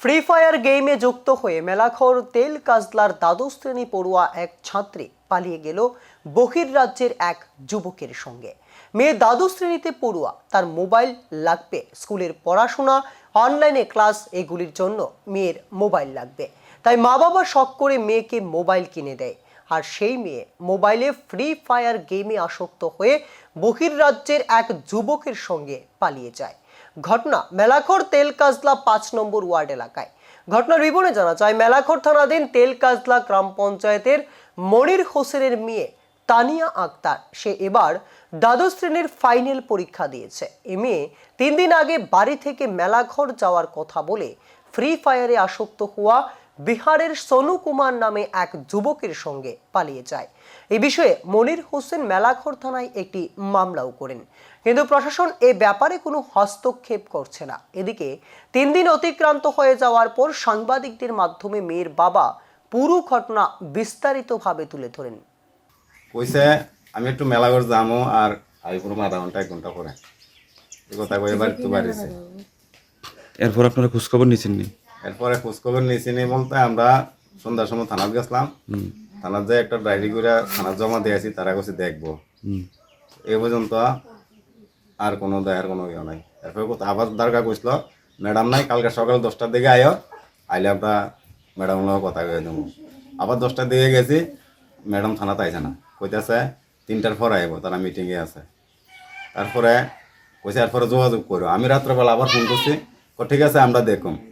Free fire গেমে যুক্ত হয়ে মেলাখর তেল কাজলার দ্বাদশ শ্রেণি পড়ুয়া এক ছাত্রী পালিয়ে গেল বহির রাজ্যের এক যুবকের সঙ্গে। মেয়ে দ্বাদশ শ্রেণীতে পড়ুয়া, তার মোবাইল লাগবে, স্কুলের পড়াশোনা, অনলাইনে ক্লাস এগুলির জন্য মেয়ের মোবাইল লাগবে। তাই মা বাবা শখ করে মেয়েকে মোবাইল কিনে দেয়। আর সেই মেয়ে মোবাইলে ফ্রি ফায়ার গেমে আসক্ত হয়ে বহির্রাজ্যের এক যুবকের সঙ্গে পালিয়ে যায়। ঘটনা মেলাখর তেলকাজলা পাঁচ নম্বর ওয়ার্ড এলাকায়। ঘটনার বিবরণে জানা যায়, মেলাখর থানাধীন তেলকাজলা গ্রাম পঞ্চায়েতের মনির হোসেনের মেয়ে তানিয়া আক্তার, সে এবার দ্বাদশ শ্রেণির ফাইনাল পরীক্ষা দিয়েছে। এ মেয়ে তিন দিন আগে বাড়ি থেকে মেলাঘর যাওয়ার কথা বলে ফ্রি ফায়ারে আসক্ত হওয়া বিহারের সোনু কুমার নামে এক যুবকের সঙ্গে পালিয়ে যায়। এ বিষয়ে মনির হোসেন মেলাঘর থানায় একটি মামলাও করেন। কিন্তু প্রশাসন এ ব্যাপারে কোনো হস্তক্ষেপ করছে না। এদিকে তিন দিন অতিক্রান্ত হয়ে যাওয়ার পর সাংবাদিকদের মাধ্যমে মেয়ের বাবা পুরো ঘটনা বিস্তারিতভাবে তুলে ধরেন। কইছে আমি একটু মেলাঘর যামো আর আই পুরো আধা ঘণ্টা এক ঘণ্টা পরে। এই কথা কয়ে বাড়ি তো বাড়িছে। এরপর আপনারা খোঁজখবর নিয়েছেন নি এরপরে খোঁজখবর নিয়েছি নি বলতে আমরা সন্ধ্যার সময় থানাত গেছিলাম। থানার যে একটা ডায়েরি করে থানার জমা দিয়েছি তারা কাছে দেখব। এ পর্যন্ত আর কোনো দেখার কোনো ইয়ে নাই। এরপরে কোথা- আবার দরকার কইছিল ম্যাডাম নাই কালকে সকাল দশটার দিকে আয়ো আইলে আমরা ম্যাডাম লোক কথা কয়ে দেবো। আবার দশটার দিকে গেছি ম্যাডাম থানাতে আইছে না। কইতেছে তিনটার পর আইব তারা মিটিংয়ে আছে। তারপরে কইছে এরপরে যোগাযোগ করো। আমি রাত্রেবেলা আবার ফোন করছি ঠিক আছে আমরা দেখুন